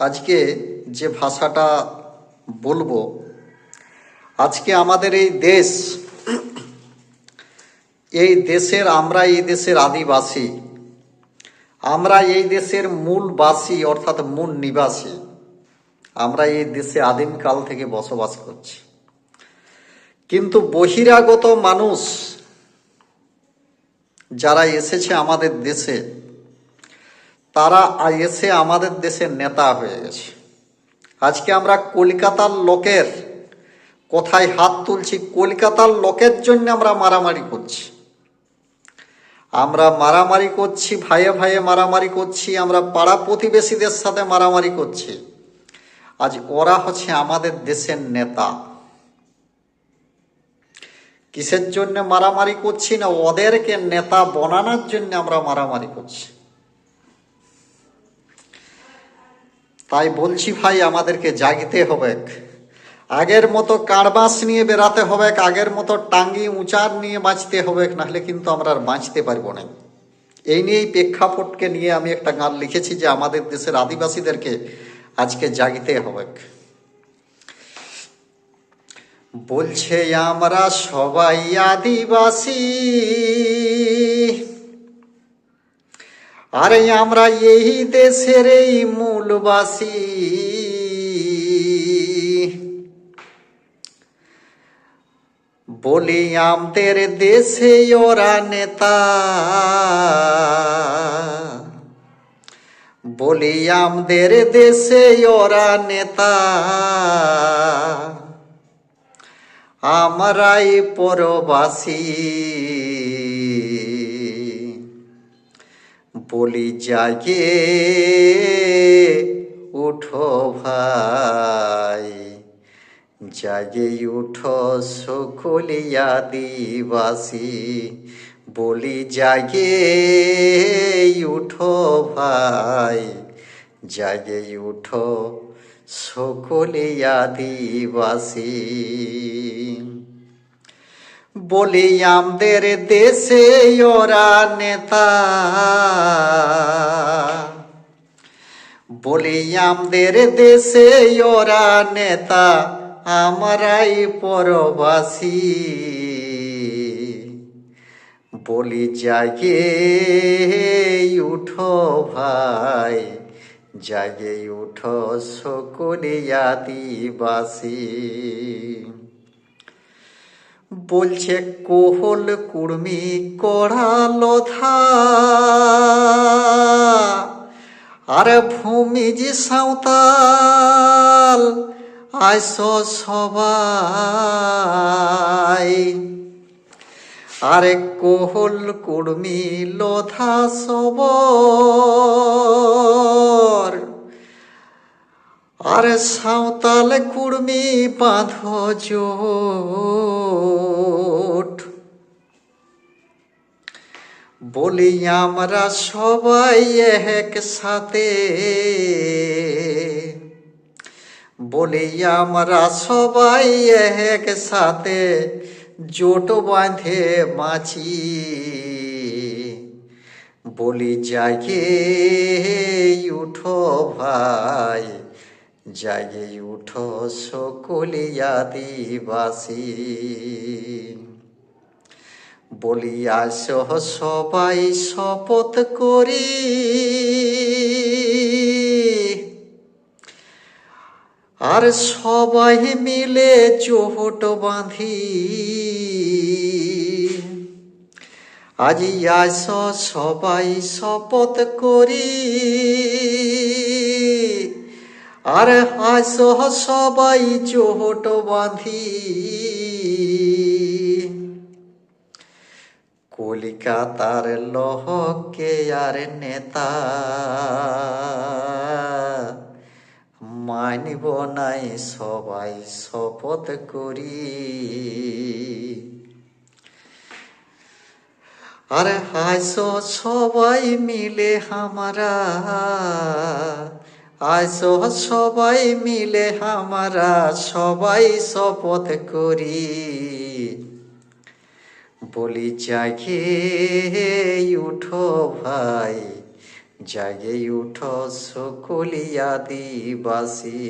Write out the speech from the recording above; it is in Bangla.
আজকে যে ভাষাটা বলব, আজকে আমাদের এই দেশ, এই দেশের আমরা এই দেশের আদিবাসী, আমরা এই দেশের মূলবাসী অর্থাৎ মূল নিবাসী, আমরা এই দেশে আদিমকাল থেকে বসবাস করছি। কিন্তু বহিরাগত মানুষ যারা এসেছে আমাদের দেশে তারা এসে আমাদের দেশের নেতা হয়ে গেছে। আজকে আমরা কলকাতার লোকের কোথায় হাত তুলছি। কলকাতার লোকের জন্য আমরা মারামারি করছি। আমরা মারামারি করছি, ভাইয়ে ভাইয়ে মারামারি করছি, আমরা পাড়া প্রতিবেশীদের সাথে মারামারি করছি। আজ ওরা হচ্ছে আমাদের দেশের নেতা। কিসের জন্য মারামারি করছি না? ওদেরকে নেতা বানানোর জন্য আমরা মারামারি করছি। তাই বলছি ভাই, আমাদেরকে জাগিতে হবে আগের মতো কারবাস নিয়ে বেরাতে হবে আগের মতো টাঙ্গি উঁচার নিয়ে বাঁচতে হবে নাহলে কিন্তু আমরা আর বাঁচতে পারব না। এই নিয়েই প্রেক্ষাপটকে নিয়ে আমি একটা গান লিখেছি যে আমাদের দেশের আদিবাসীদেরকে আজকে জাগিতে হবে বলছে, আমরা সবাই আদিবাসী। আরে আমরা এই দেশের এই মূলবাসী। বলি আমাদের দেশে ওরা নেতা। বলি আমাদের দেশে ওরা নেতা। আমরাই পরবাসী। বলি, জাগে উঠো ভাই, জাগে উঠো সকলিয়া দিবাসী, বলি, জাগে উঠো ভাই, জাগে উঠো সকলিয়া দিবাসী। বলি, আমাদের দেশে ওরা নেতা। বলি, আমাদের দেশে ওরা নেতা, আমরাই পরবাসী। বলি, জাগে উঠো ভাই, জাগে উঠো সকলে আদিবাসী। বলছে, কোহল কুর্মি কড়ালো ধা। আর ভূমিজ সাঁওতাল, আইস সবাই। আরে কোহল কুর্মি লোধা সবর। আরে সাঁওতাল কুর্মি বাঁধ জোট। বলি আমরা সবাই এক সাথে বলি আমরা সবাই এক সাথে জোট বাঁধে বাঁচি বলি জাগে উঠো ভাই। জাগে উঠো সকলে আদিবাসী বলি আস সবাই শপথ করি। আর সবাই মিলে চোট বাঁধি। আজি আস সবাই শপথ করি। আর আস সবাই চোট বাঁধি। কলিকাতার লহকে আর নেতা মানিব নাই সবাই শপথ করি। আর হাস সবাই মিলে আমরা আস সবাই মিলে আমরা সবাই শপথ করি। বলি, জাগে উঠো ভাই, জাগে উঠো সকলিয়া দিবাসী